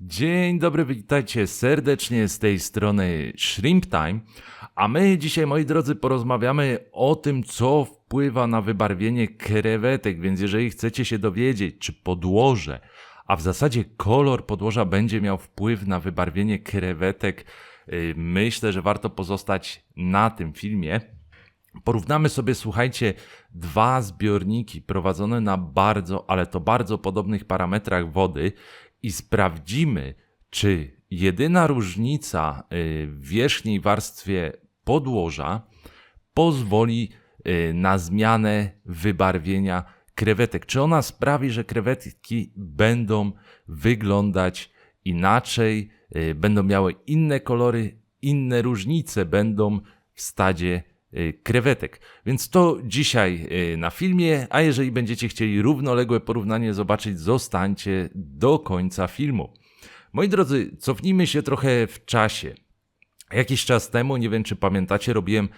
Dzień dobry, witajcie serdecznie z tej strony Shrimp Time. A my dzisiaj, moi drodzy, porozmawiamy o tym, co wpływa na wybarwienie krewetek. Więc jeżeli chcecie się dowiedzieć, czy podłoże, a w zasadzie kolor podłoża będzie miał wpływ na wybarwienie krewetek, yy, myślę, że warto pozostać na tym filmie. Porównamy sobie, słuchajcie, dwa zbiorniki prowadzone na bardzo, ale to bardzo podobnych parametrach wody i sprawdzimy, czy jedyna różnica y, w wierzchniej warstwie podłoża pozwoli y, na zmianę wybarwienia krewetek. Czy ona sprawi, że krewetki będą wyglądać inaczej, y, będą miały inne kolory, inne różnice będą w stadzie krewetek. Więc to dzisiaj y, na filmie, a jeżeli będziecie chcieli równoległe porównanie zobaczyć, zostańcie do końca filmu. Moi drodzy, cofnijmy się trochę w czasie. Jakiś czas temu, nie wiem czy pamiętacie, robiłem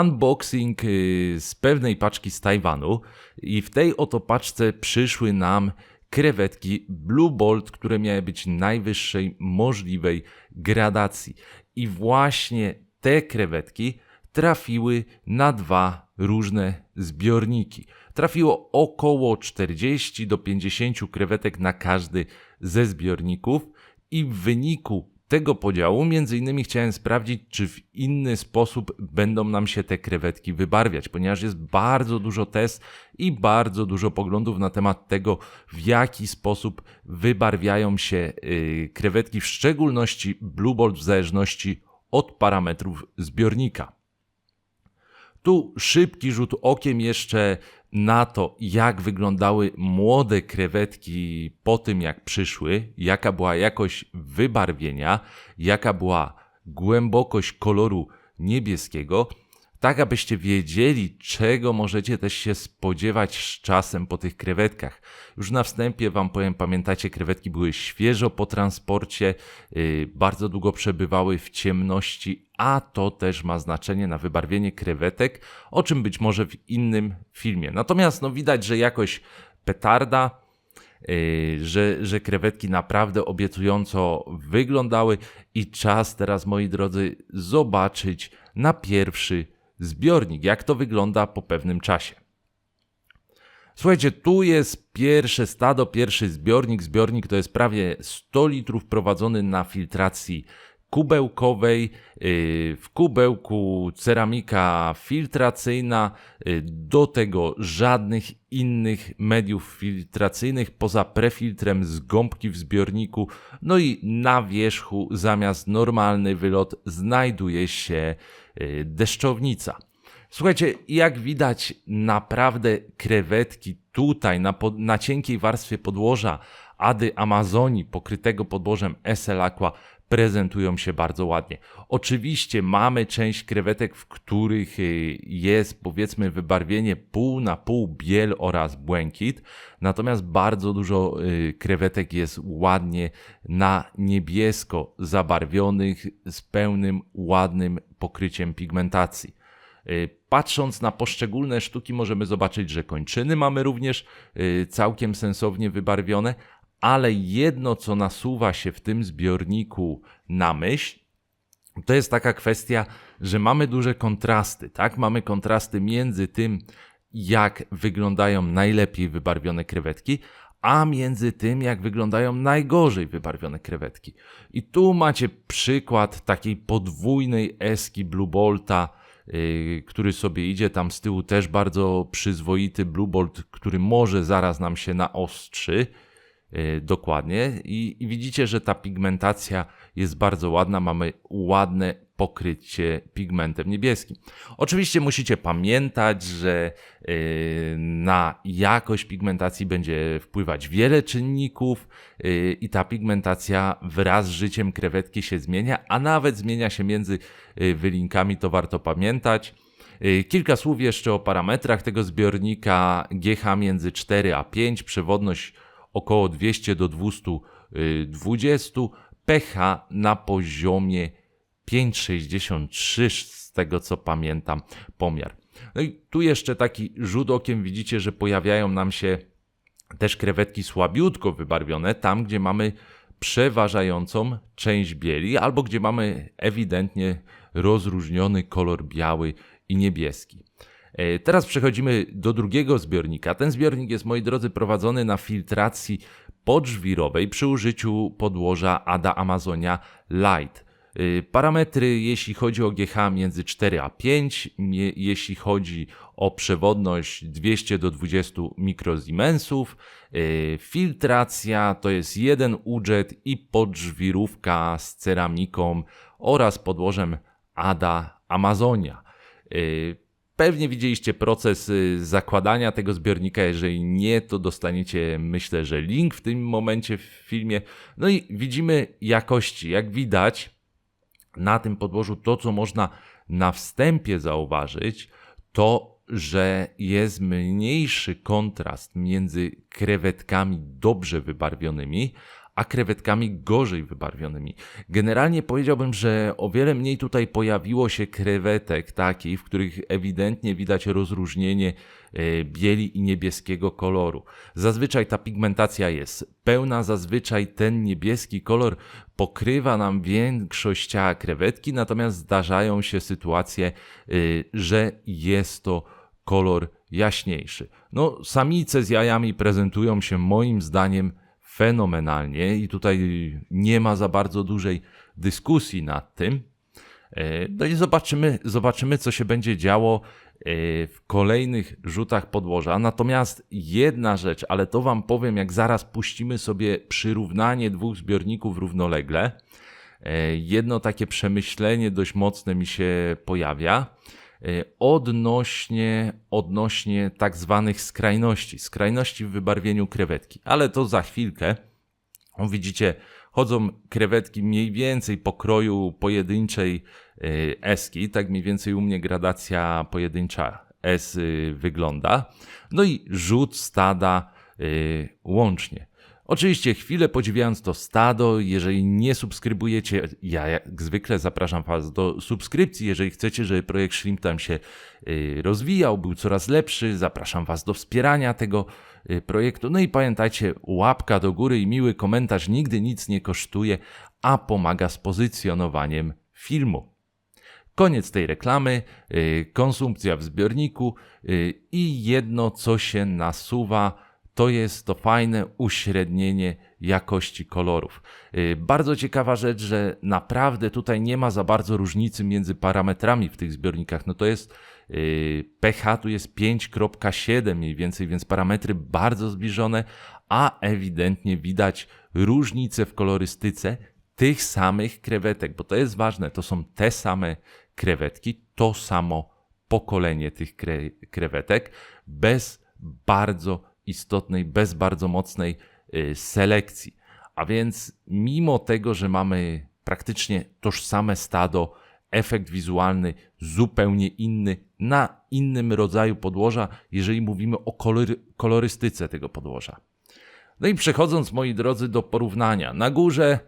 unboxing y, z pewnej paczki z Tajwanu i w tej oto paczce przyszły nam krewetki Blue Bolt, które miały być najwyższej możliwej gradacji. I właśnie te krewetki trafiły na dwa różne zbiorniki. Trafiło około 40 do 50 krewetek na każdy ze zbiorników i w wyniku tego podziału między innymi chciałem sprawdzić, czy w inny sposób będą nam się te krewetki wybarwiać, ponieważ jest bardzo dużo test i bardzo dużo poglądów na temat tego, w jaki sposób wybarwiają się yy, krewetki, w szczególności Blue Bolt w zależności od parametrów zbiornika. Tu szybki rzut okiem jeszcze na to, jak wyglądały młode krewetki po tym, jak przyszły, jaka była jakość wybarwienia, jaka była głębokość koloru niebieskiego, tak abyście wiedzieli, czego możecie też się spodziewać z czasem po tych krewetkach. Już na wstępie Wam powiem, pamiętacie, krewetki były świeżo po transporcie, yy, bardzo długo przebywały w ciemności, a to też ma znaczenie na wybarwienie krewetek, o czym być może w innym filmie. Natomiast no, widać, że jakoś petarda, yy, że, że krewetki naprawdę obiecująco wyglądały i czas teraz, moi drodzy, zobaczyć na pierwszy zbiornik, jak to wygląda po pewnym czasie. Słuchajcie, tu jest pierwsze stado, pierwszy zbiornik. Zbiornik to jest prawie 100 litrów prowadzony na filtracji kubełkowej. Yy, w kubełku ceramika filtracyjna, yy, do tego żadnych innych mediów filtracyjnych poza prefiltrem z gąbki w zbiorniku. No i na wierzchu zamiast normalny wylot znajduje się yy, deszczownica. Słuchajcie, jak widać, naprawdę krewetki tutaj na, pod, na cienkiej warstwie podłoża Ady Amazonii pokrytego podłożem SL Aqua prezentują się bardzo ładnie. Oczywiście mamy część krewetek, w których y, jest powiedzmy wybarwienie pół na pół biel oraz błękit, natomiast bardzo dużo y, krewetek jest ładnie na niebiesko zabarwionych z pełnym ładnym pokryciem pigmentacji. Y, patrząc na poszczególne sztuki, możemy zobaczyć, że kończyny mamy również całkiem sensownie wybarwione, ale jedno, co nasuwa się w tym zbiorniku na myśl, to jest taka kwestia, że mamy duże kontrasty, tak? Mamy kontrasty między tym, jak wyglądają najlepiej wybarwione krewetki, a między tym, jak wyglądają najgorzej wybarwione krewetki. I tu macie przykład takiej podwójnej eski Blue Bolta, yy, który sobie idzie tam z tyłu, też bardzo przyzwoity Blue Bolt, który może zaraz nam się naostrzy. Y, dokładnie I, i widzicie, że ta pigmentacja jest bardzo ładna, mamy ładne pokrycie pigmentem niebieskim. Oczywiście musicie pamiętać, że y, na jakość pigmentacji będzie wpływać wiele czynników y, i ta pigmentacja wraz z życiem krewetki się zmienia, a nawet zmienia się między wylinkami, to warto pamiętać. Kilka słów jeszcze o parametrach tego zbiornika GH między 4 a 5, przewodność około 200 do 220, pH na poziomie 5,63 z tego co pamiętam pomiar. No i tu jeszcze taki rzut okiem widzicie, że pojawiają nam się też krewetki słabiutko wybarwione, tam gdzie mamy przeważającą część bieli, albo gdzie mamy ewidentnie rozróżniony kolor biały i niebieski. E, teraz przechodzimy do drugiego zbiornika. Ten zbiornik jest, moi drodzy, prowadzony na filtracji podżwirowej przy użyciu podłoża Ada Amazonia Light. E, parametry, jeśli chodzi o GH między 4 a 5, jeśli chodzi o przewodność 200 do 20 mikrosiemensów, e, filtracja to jest jeden udżet i podżwirówka z ceramiką oraz podłożem Ada Amazonia. Pewnie widzieliście proces y, zakładania tego zbiornika. Jeżeli nie, to dostaniecie, myślę, że link w tym momencie w filmie. No i widzimy jakości. Jak widać na tym podłożu, to co można na wstępie zauważyć, to że jest mniejszy kontrast między krewetkami dobrze wybarwionymi, a krewetkami gorzej wybarwionymi. Generalnie powiedziałbym, że o wiele mniej tutaj pojawiło się krewetek takich, w których ewidentnie widać rozróżnienie e, bieli i niebieskiego koloru. Zazwyczaj ta pigmentacja jest pełna, zazwyczaj ten niebieski kolor pokrywa nam większość ciała krewetki, natomiast zdarzają się sytuacje, e, że jest to kolor jaśniejszy. No, samice z jajami prezentują się moim zdaniem fenomenalnie i tutaj nie ma za bardzo dużej dyskusji nad tym. E, no i zobaczymy, zobaczymy co się będzie działo e, w kolejnych rzutach podłoża. Natomiast jedna rzecz, ale to Wam powiem, jak zaraz puścimy sobie przyrównanie dwóch zbiorników równolegle. E, jedno takie przemyślenie dość mocne mi się pojawia. E, odnośnie, odnośnie tak zwanych skrajności, skrajności w wybarwieniu krewetki. Ale to za chwilkę. Widzicie, chodzą krewetki mniej więcej pokroju pojedynczej e, eski, tak mniej więcej u mnie gradacja pojedyncza S y, wygląda. No i rzut stada y, łącznie. Oczywiście chwilę podziwiając to stado, jeżeli nie subskrybujecie, ja jak zwykle zapraszam Was do subskrypcji, jeżeli chcecie, żeby projekt Shrimp tam się y, rozwijał, był coraz lepszy, zapraszam Was do wspierania tego y, projektu. No i pamiętajcie, łapka do góry i miły komentarz nigdy nic nie kosztuje, a pomaga z pozycjonowaniem filmu. Koniec tej reklamy, y, konsumpcja w zbiorniku i jedno, co się nasuwa, to jest to fajne uśrednienie jakości kolorów. Y, bardzo ciekawa rzecz, że naprawdę tutaj nie ma za bardzo różnicy między parametrami w tych zbiornikach. No to jest y, pH tu jest 5.7 mniej więcej, więc parametry bardzo zbliżone, a ewidentnie widać różnice w kolorystyce tych samych krewetek, bo to jest ważne, to są te same krewetki, to samo pokolenie tych kre krewetek bez bardzo istotnej, bez bardzo mocnej y, selekcji. A więc, mimo tego, że mamy praktycznie tożsame stado, efekt wizualny zupełnie inny, na innym rodzaju podłoża, jeżeli mówimy o kolory, kolorystyce tego podłoża. No i przechodząc, moi drodzy, do porównania. Na górze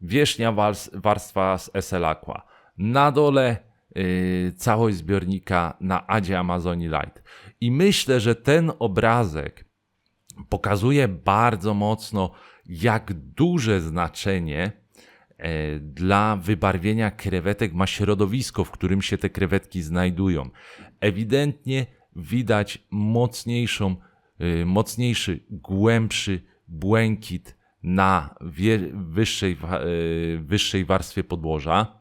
wierzchnia warstwa z SL Aqua. Na dole yy, całość zbiornika na Adzie Amazonii Light. I myślę, że ten obrazek pokazuje bardzo mocno, jak duże znaczenie e, dla wybarwienia krewetek ma środowisko, w którym się te krewetki znajdują. Ewidentnie widać mocniejszą, e, mocniejszy, głębszy błękit na wyższej, e, wyższej warstwie podłoża,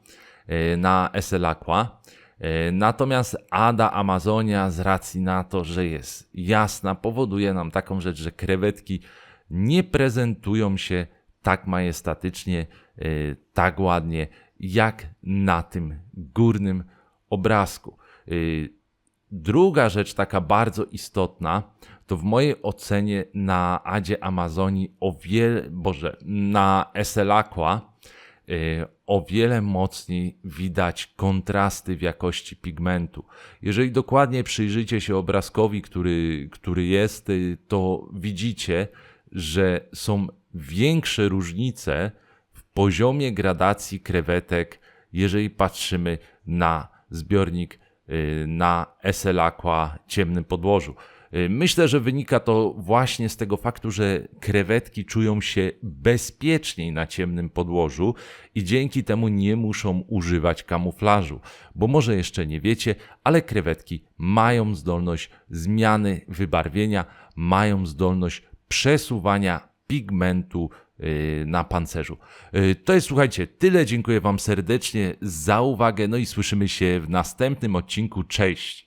na SL Aqua. E, natomiast Ada Amazonia z racji na to, że jest jasna, powoduje nam taką rzecz, że krewetki nie prezentują się tak majestatycznie, e, tak ładnie, jak na tym górnym obrazku. E, druga rzecz, taka bardzo istotna, to w mojej ocenie na Adzie Amazonii o wiele, boże, na Eselaqua Y, o wiele mocniej widać kontrasty w jakości pigmentu. Jeżeli dokładnie przyjrzycie się obrazkowi, który, który jest, y, to widzicie, że są większe różnice w poziomie gradacji krewetek, jeżeli patrzymy na zbiornik y, na SL Aqua ciemnym podłożu. Y, Myślę, że wynika to właśnie z tego faktu, że krewetki czują się bezpieczniej na ciemnym podłożu i dzięki temu nie muszą używać kamuflażu. Bo może jeszcze nie wiecie, ale krewetki mają zdolność zmiany wybarwienia, mają zdolność przesuwania pigmentu y, na pancerzu. Y, To jest, słuchajcie, tyle. Dziękuję Wam serdecznie za uwagę. No i słyszymy się w następnym odcinku. Cześć!